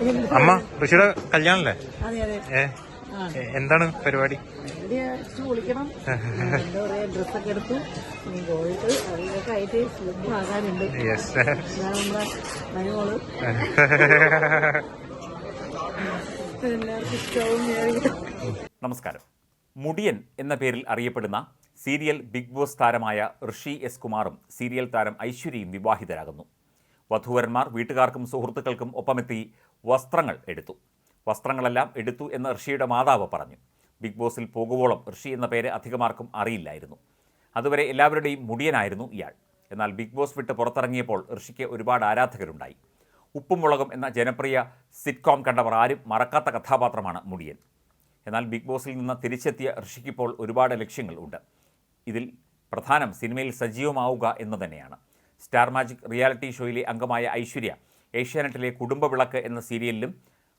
അമ്മ ഋഷിയുടെ കല്യാണല്ലേ? അതെ അതെ. ഏ എ- എന്താണ് പരിപാടി? നമസ്കാരം. മുടിയൻ എന്ന പേരിൽ അറിയപ്പെടുന്ന സീരിയൽ ബിഗ് ബോസ് താരമായ ഋഷി എസ് കുമാറും സീരിയൽ താരം ഐശ്വര്യയും വിവാഹിതരാകുന്നു. വധുവരന്മാർ വീട്ടുകാർക്കും സുഹൃത്തുക്കൾക്കും ഒപ്പമെത്തി വസ്ത്രങ്ങൾ എടുത്തു. വസ്ത്രങ്ങളെല്ലാം എടുത്തു എന്ന് ഋഷിയുടെ മാതാവ് പറഞ്ഞു. ബിഗ് ബോസിൽ പോകുവോളം ഋഷി എന്ന പേര് അധികമാർക്കും അറിയില്ലായിരുന്നു. അതുവരെ എല്ലാവരുടെയും മുടിയനായിരുന്നു ഇയാൾ. എന്നാൽ ബിഗ് ബോസ് വിട്ട് പുറത്തിറങ്ങിയപ്പോൾ ഋഷിക്ക് ഒരുപാട് ആരാധകരുണ്ടായി. ഉപ്പും മുളകും എന്ന ജനപ്രിയ സിറ്റ്കോം കണ്ടവർ ആരും മറക്കാത്ത കഥാപാത്രമാണ് മുടിയൻ. എന്നാൽ ബിഗ് ബോസിൽ നിന്ന് തിരിച്ചെത്തിയ ഋഷിക്കിപ്പോൾ ഒരുപാട് ലക്ഷ്യങ്ങൾ ഉണ്ട്. ഇതിൽ പ്രധാനം സിനിമയിൽ സജീവമാവുക എന്നു തന്നെയാണ്. സ്റ്റാർ മാജിക് റിയാലിറ്റി ഷോയിലെ അംഗമായ ഐശ്വര്യ ഏഷ്യാനെറ്റിലെ കുടുംബവിളക്ക് എന്ന സീരിയലിലും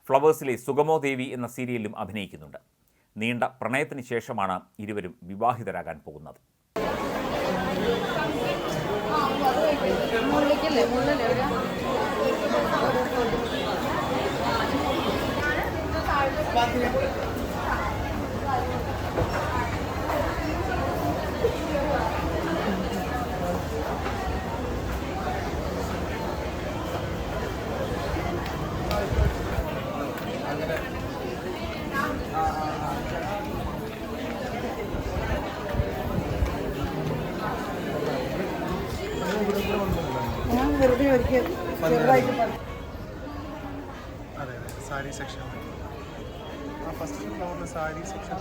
ഫ്ലവേഴ്സിലെ സുഗമോ ദേവി എന്ന സീരിയലിലും അഭിനയിക്കുന്നുണ്ട്. നീണ്ട പ്രണയത്തിന് ശേഷമാണ് ഇരുവരും വിവാഹിതരാകാൻ പോകുന്നത്. ഞാൻ വെറുതെ ഒരിക്കൽ ചെറുതായിട്ട് അതെ അതെ സാരി സെക്ഷൻ ആ ഫസ്റ്റ് ഫ്ലോറിൽ സാരി സെക്ഷൻ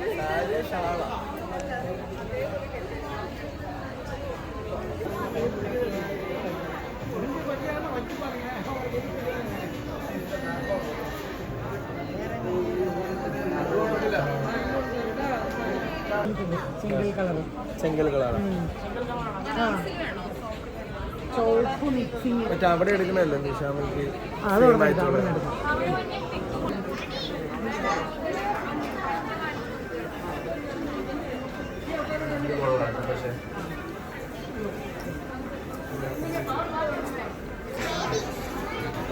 സിംഗിൾ കളർ ചെങ്കൽ കളറാണ് മറ്റേ അവിടെ എടുക്കണല്ലോ എടുക്കാം പക്ഷേ.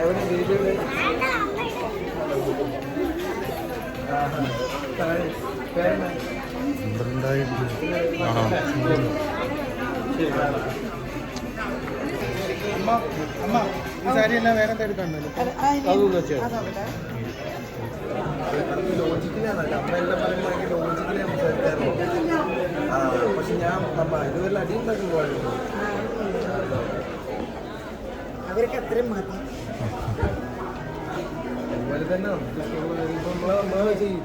എവിടെ വീഡിയോയിൽ ഈ സാരി എല്ലാം വേറെ എടുക്കണ്ടല്ലോ ലോജിക്കലാണല്ലോ അമ്മ എല്ലാം പറയുമ്പോൾ ഭയങ്കര ലോജിക്കലേ സംസാരിക്കാറുള്ളൂ ആ പക്ഷെ ഞാൻ അമ്മ ഇതുവരെ അടി ഉണ്ടാക്കാൻ പാടുള്ളൂ അവർക്ക് അത്രയും മതി അതുപോലെ തന്നെ ഇപ്പം നമ്മളെ നമ്മളെ ചെയ്യും.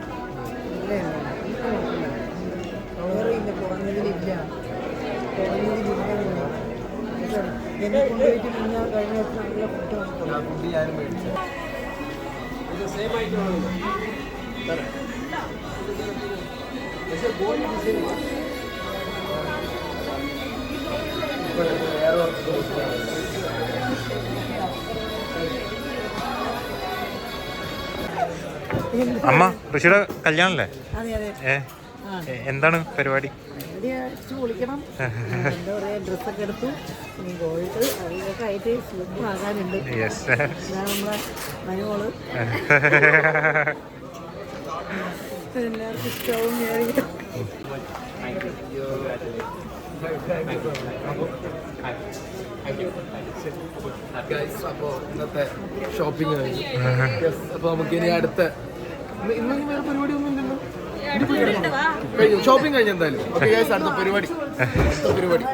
കുറഞ്ഞതിലില്ല. കുറഞ്ഞതിലില്ല. എന്നെ കൊണ്ടുപോയിട്ട് പിന്നെ കഴിഞ്ഞ ദിവസം നല്ല ഫുഡ് ആ ഫുഡ് ഞാനും മേടിച്ചു. ഇത് സെയിം ആയിട്ടുള്ളൂ. തരാം പക്ഷേ ബോഡി ഡിസൈൻ വേറെ അമ്മ ഋഷിയുടെ കല്യാണല്ലേ? അതെ അതെ. ഏ എന്താണ് പരിപാടി? അപ്പോൾ ഇന്നത്തെ ഷോപ്പിംഗ് കഴിഞ്ഞു. അപ്പോൾ നമുക്ക് ഇനി അടുത്ത ഇന്നൊന്നും വേറെ പരിപാടി ഒന്നും ഇല്ലല്ലോ ഷോപ്പിംഗ് കഴിഞ്ഞ എന്തായാലും. ഓക്കെ അടുത്ത പരിപാടി. പരിപാടി.